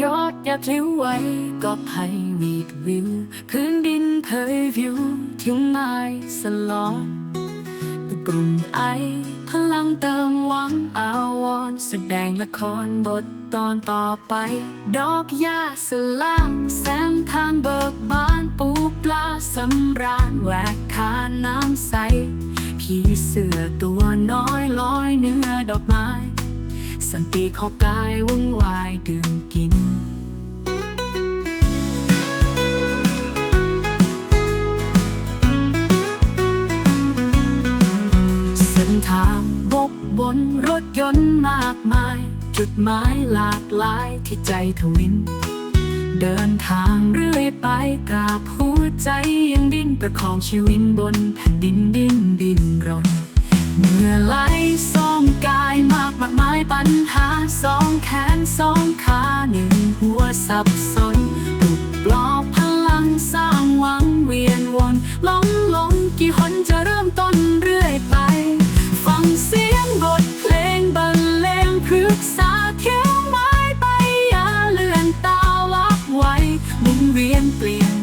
ยอดย่าพลิ้วไหวก็ภัยวีดวิว พื้นดินเผยวิวทิ้งไม้สลอนกลุ่มไอ พลังเติมหวังอาวรณ์แสดงละครบทตอนต่อไป ดอกหญ้าสลางแสงทางเบิกบานปูปลาสำราญแหวกคาน้ำใสผีเสือตัวน้อยลอยเนื้อดอกไม้ สันติขอบกายวุ่นวายดื่มกิน รถยนต์มากมาย จุดหมายหลากหลายที่ใจทวิน เดินทางเรื่อยไปกราบหัวใจยังดิ้นประคองชีวิตบนแผ่นดินดิ้นดินรนเมื่อไหลสองกายมากมากมายปัญหาสองแขนสองขาหนึ่งหัวสับสน เวียนเปลี่ยน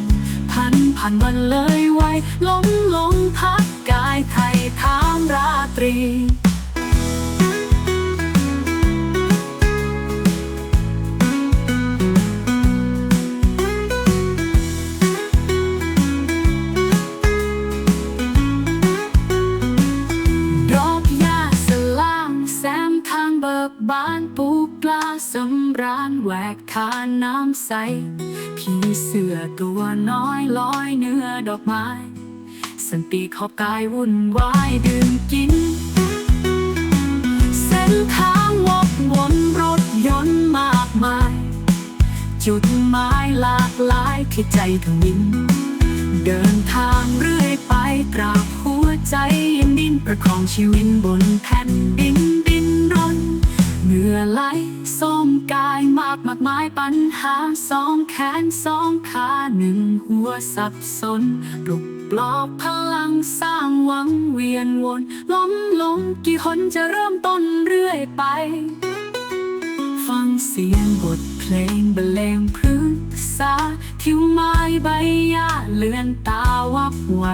พันพันวันเลยไว้หลงหลงพักกายไทยถามราตรี ปูปลาสำราญแหวกคาน้ำใส ผีเสื้อตัวน้อยลอยเนื้อดอกไม้ สันติขอบกายวุ่นวายดื่มกิน เส้นทางวกวนรถยนต์มากมาย จุดหมายหลากหลายที่ใจทวิน เดินทางเรื่อยไปกราบหัวใจยังดิ้นประคองชีวิตบนแผ่นดินดน กายมากมากมายปัญหาสองแขนสองขาหนึ่งหัวสับสนปลุกปลอบพลังสร้างหวังเวียนวน ล้มลงกี่คนจะเริ่มต้นเรื่อยไป ฟังเสียงบทเพลงบรรเลงพฤกษาทิวไม้ใบหญ้าเลือนตาวับไว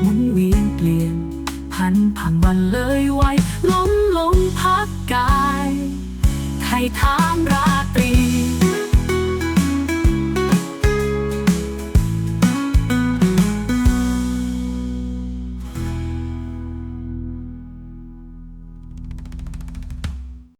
หมุนเวียนเปลี่ยน พันผ่านวันเลยไวล้มลงพักกายไทยทา